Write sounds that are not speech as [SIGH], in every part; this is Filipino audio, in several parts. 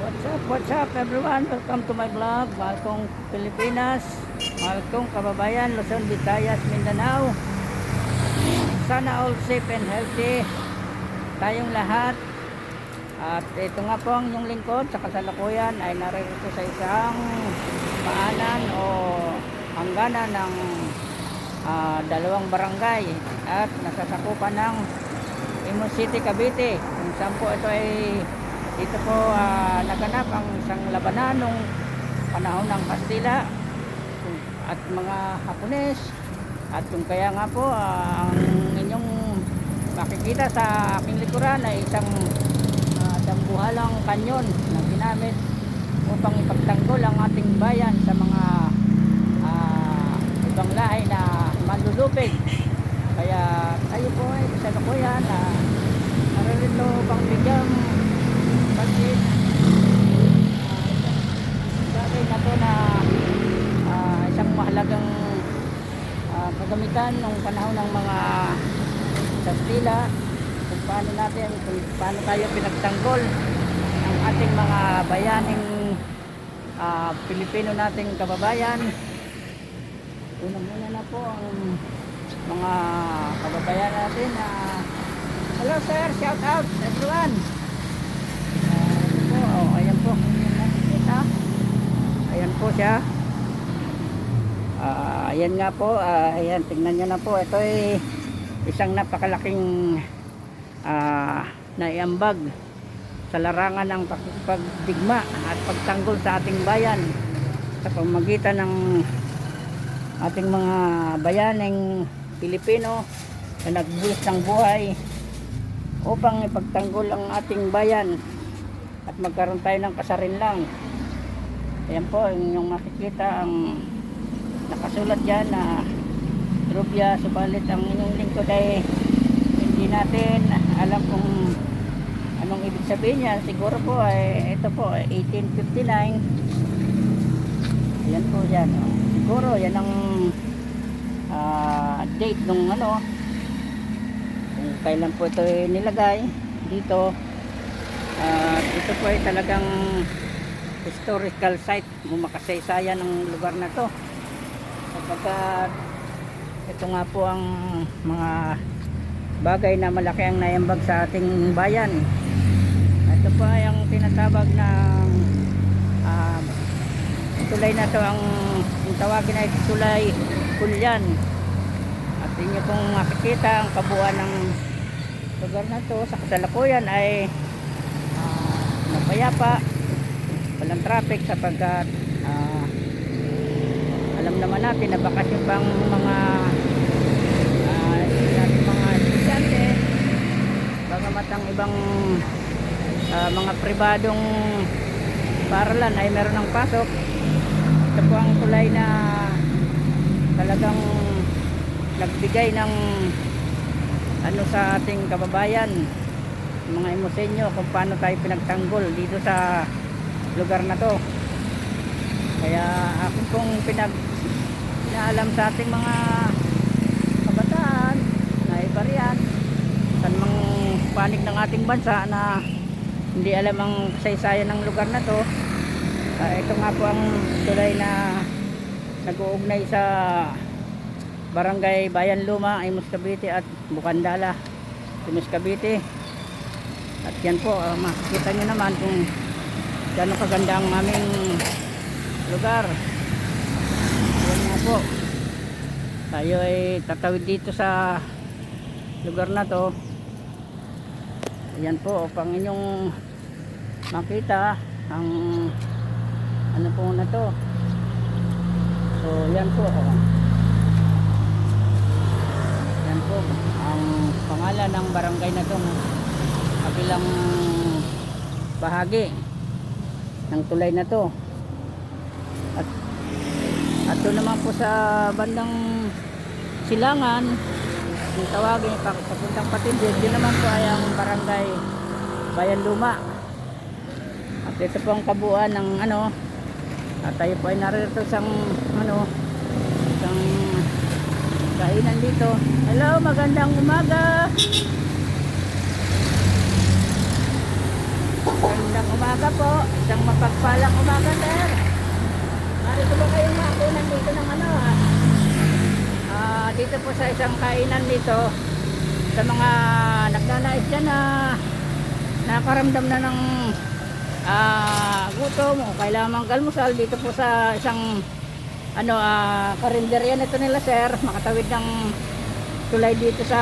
What's up, what's up everyone? Welcome to my vlog. Mahal kong Pilipinas. Mahal kababayan, Luzon, Visayas, Mindanao. Sana all safe and healthy tayong lahat. At ito nga po ang inyong lingkod sa kasalukuyan ay naririto sa isang paanan o hangganan ng ah, dalawang barangay at nasasakupan ng Imos City, Cavite. Kung saan po ito ay dito po ah, naganap ang isang labanan nung panahon ng Kastila at mga Hapones. At kung kaya nga po ah, ang inyong makikita sa aking likuran ay isang uh, dambuhalang kanyon na ginamit upang ipagtanggol ang ating bayan sa mga ah, ibang lahi na manlulupig. Kaya tayo po ay sa lukuyan na naririto pang bigyang Ah, bagay na ah, isang mahalagang ah, kagamitan nung panahon ng mga Kastila. Kung paano natin kung paano tayo pinagtanggol ng ating mga bayaning ah, Pilipino nating kababayan. Unang-una na po ang mga kababayan natin na hello sir. Shout out everyone Ah, ito po, oh, ayan po Ayan nakikita. ayan po siya Ah, ayan nga po ah, ayan tingnan nyo na po ito ay isang napakalaking ah, naiambag sa larangan ng pagdigma at pagtanggol sa ating bayan sa pamagitan ng ating mga bayaning Pilipino na nagbuhos ng buhay upang ipagtanggol ang ating bayan at magkaroon tayo ng kasarinlang. Ayan po, yung makikita ang nakasulat dyan na Rubya, subalit ang inyong lingkod ay hindi natin alam kung anong ibig sabihin niya. Siguro po ay ito po, ay 1859. Ayan po yan. oh. Siguro yan ang ah, date nung ano kung kailan po ito nilagay dito at ito po ay talagang historical site. Mumakasaysayan ng lugar na to. Sapagkat ito nga po ang mga bagay na malaki ang naiambag sa ating bayan. Ito po ay ang tinatawag ng ah, tulay na to ang, ang tawagin ay tulay Kulyan. At inyo pong makikita ang kabuuan ng lugar na to. Sa kasalukuyan ay ah, mapayapa walang traffic sapagkat ah, alam naman natin na bakasyon pang mga natin mga estudyante bagamat ang ibang ah, mga pribadong paralan ay meron ng pasok ito po ang tulay na talagang nagbigay ng ano sa ating kababayan mga emosenyo kung paano tayo pinagtanggol dito sa lugar na to. Kaya akin pong pinag pinaalam sa ating mga kabataan na iba riyan saan mang panig ng ating bansa na hindi alam ang kasaysayan ng lugar na to. Ah, ito nga po ang tulay na nag-uugnay sa Barangay Bayan Luma, Imus Cavite at Bukandala, Imus Cavite. At yan po, ah, makikita nyo naman kung gano'ng kaganda ang aming lugar. Yan nga po. Tayo ay tatawid dito sa lugar na to. Ayan po, upang inyong makita ang ano po na to so yan po oh. yan po ang pangalan ng barangay na tong kabilang bahagi ng tulay na to. At at doon naman po sa bandang silangan yung tawagin papuntang patindig yun naman po ay ang barangay Bayan Luma. At ito po ang kabuuan ng ano at tayo po ay narito sa ano isang kainan dito. Hello magandang umaga magandang umaga po. Isang mapagpalang umaga, sir. Narito ba kayong makunan dito ng ano, ha? Ah, dito po sa isang kainan dito, sa mga nagnanais dyan na nakaramdam na ng ah, gutom o kailangan magkalmusal dito po sa isang ano, ah, karinderya nito nila, sir. Makatawid ng tulay dito sa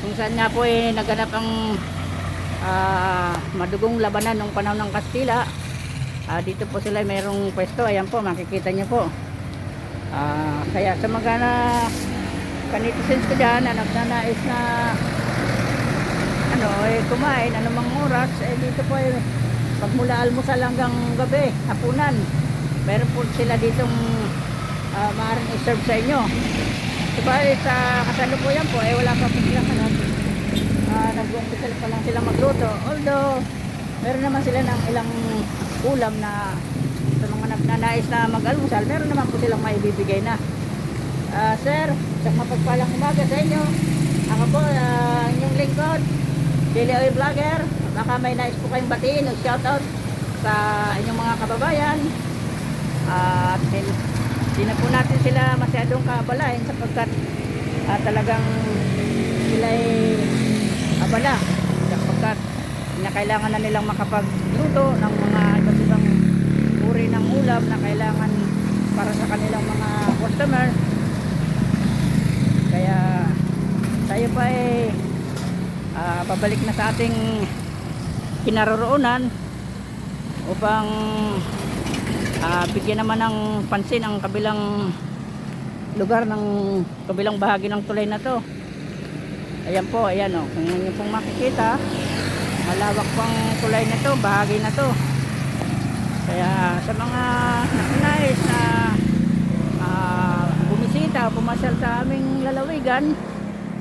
kung saan nga po eh naganap ang ah, madugong labanan nung panahon ng Kastila. Ah, dito po sila mayroong pwesto. Ayan po, makikita niyo po. Ah, kaya sa mga na kanitizens ko dyan na nagnanais na ano, eh, kumain, anumang oras, eh, dito po eh, pagmula almusal hanggang gabi, hapunan, meron po sila ditong uh, maaaring i-serve sa inyo. Diba, eh, sa kasalukuyan po, eh, wala pa po silang ano, uh, nag-umpisa pa lang sila magluto. Although, meron naman sila ng ilang ulam na sa mga nagnanais na mag-almusal, meron naman po silang maibibigay na. Ah, sir, isang mapagpalang umaga sa inyo. Ako po, ah, inyong lingkod, Daily Oil Vlogger. Baka may nais po kayong batiin o shoutout sa inyong mga kababayan. At hin- hindi na po natin sila masyadong kaabalain sapagkat ah, talagang sila ay abala sapagkat na kailangan na nilang makapagluto ng mga iba't ibang uri ng ulam na kailangan para sa kanilang mga customer. Kaya tayo pa ay ah, pabalik na sa ating kinaroroonan upang ah, bigyan naman ng pansin ang kabilang lugar ng kabilang bahagi ng tulay na to ayan po ayan o kung inyo pong makikita malawak pang tulay na to bahagi na to. Kaya sa mga nais na ah, bumisita o pumasyal sa aming lalawigan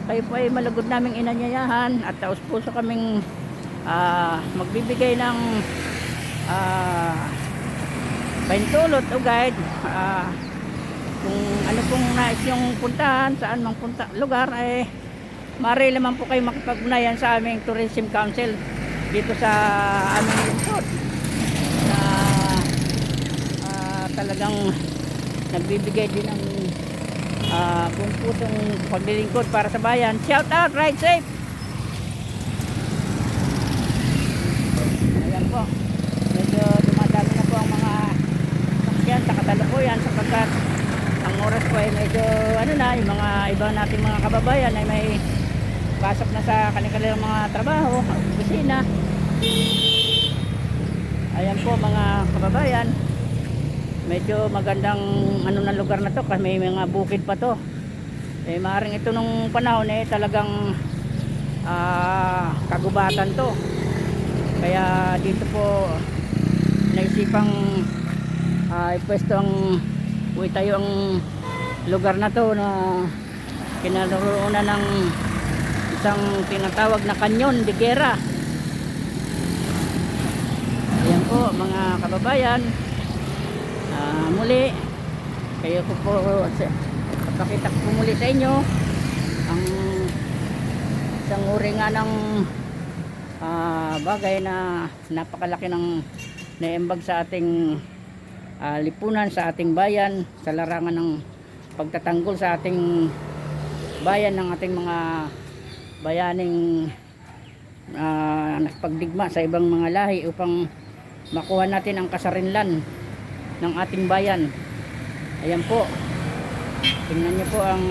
kayo po ay malugod naming inanyayahan at taos puso kaming ah, magbibigay ng ah, paintulot o guide ah, kung ano pong nais yung puntahan saan mang punta, lugar eh Mari naman po kayo makipag-unayan sa aming Tourism Council dito sa aming lungsod na ah, talagang nagbibigay din ng uh, kung pusong paglilingkod para sa bayan. Shout out, ride safe! Ayan po. Medyo dumadami na po ang mga sakyan sa katalukuyan sapagkat ang oras po ay medyo ano na, yung mga iba nating mga kababayan ay may pasok na sa kanilang mga trabaho, opisina. Ayan po mga kababayan. Medyo magandang ano na lugar na to kasi may mga bukid pa to. Eh maaaring ito nung panahon eh talagang ah, kagubatan to. Kaya dito po naisipang uh, ipwesto ang uwi tayo ang lugar na to na kinaroroonan ng isang tinatawag na kanyon de Guerra. Ayan po mga kababayan. Ah, muli kayo ko po papakita ko muli sa inyo ang isang uri nga ng ah, bagay na napakalaki ng naimbag sa ating ah, lipunan sa ating bayan sa larangan ng pagtatanggol sa ating bayan ng ating mga bayaning uh, nakapagdigma sa ibang mga lahi upang makuha natin ang kasarinlan ng ating bayan. Ayan po. Tingnan niyo po ang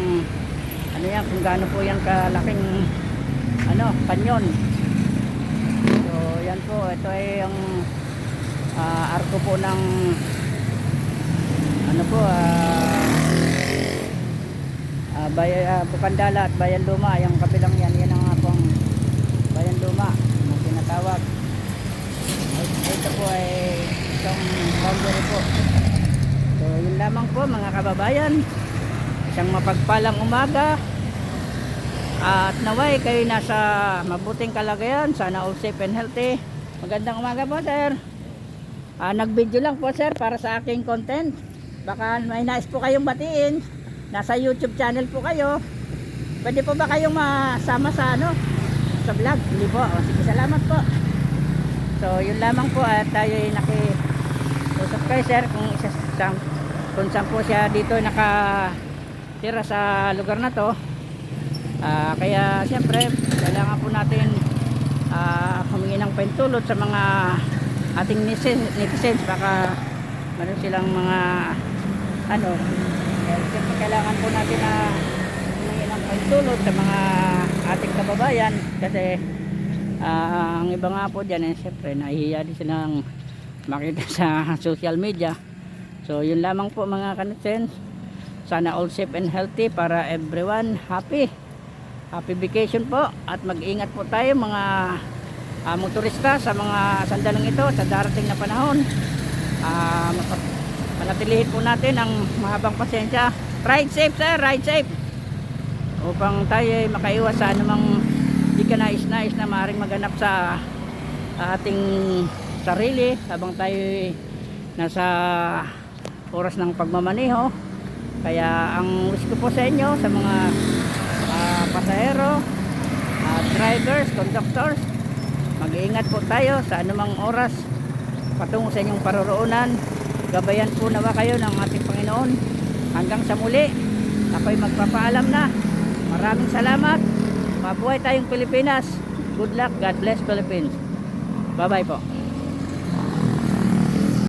ano yan, kung gaano po yan kalaking ano, kanyon. So, yan po. Ito ay ang ah, arko po ng ano po, ah uh, bayan, uh, Bukandala at Bayan Luma yung kabilang yan yan ang nga pong Bayan Luma na tinatawag. Ito po ay isang boundary po. So yun lamang po mga kababayan. Isang mapagpalang umaga. At naway kayo nasa mabuting kalagayan. Sana all safe and healthy. Magandang umaga po sir. Ah, nag-video lang po sir para sa aking content. Baka may nais po kayong batiin. Nasa YouTube channel po kayo. Pwede po ba kayong masama sa ano? Sa vlog? Hindi po. O, sige, salamat po. So yun lamang po at tayo ay nakiusap kay sir kung isa sa kung saan po siya dito nakatira sa lugar na to. Ah, kaya siyempre kailangan po natin ah, humingi ng pentulot sa mga ating netizens, baka meron silang mga ano siyempre kailangan po natin na humingi ng pentulot sa mga ating kababayan kasi ah, ang iba nga po dyan eh, siyempre nahihiya din silang makita sa [LAUGHS] social media. So yun lamang po mga kanetsens sana all safe and healthy para everyone. Happy. Happy vacation po. At mag-ingat po tayo mga ah, motorista sa mga sandaling ito sa darating na panahon. Ah, mapa- panatilihin po natin ang mahabang pasensya. Ride safe sir ride safe. Upang tayo ay makaiwas sa anumang di ka nais-nais na maaaring maganap sa ating sarili habang tayo ay nasa oras ng pagmamaneho. Kaya ang wish ko po sa inyo sa mga ah, pasahero ah, drivers, conductors mag-iingat po tayo sa anumang oras patungo sa inyong paroroonan gabayan po nawa kayo ng ating Panginoon. Hanggang sa muli ako'y magpapaalam na. Maraming salamat. Mabuhay tayong Pilipinas. Good luck, God bless Philippines. Bye bye po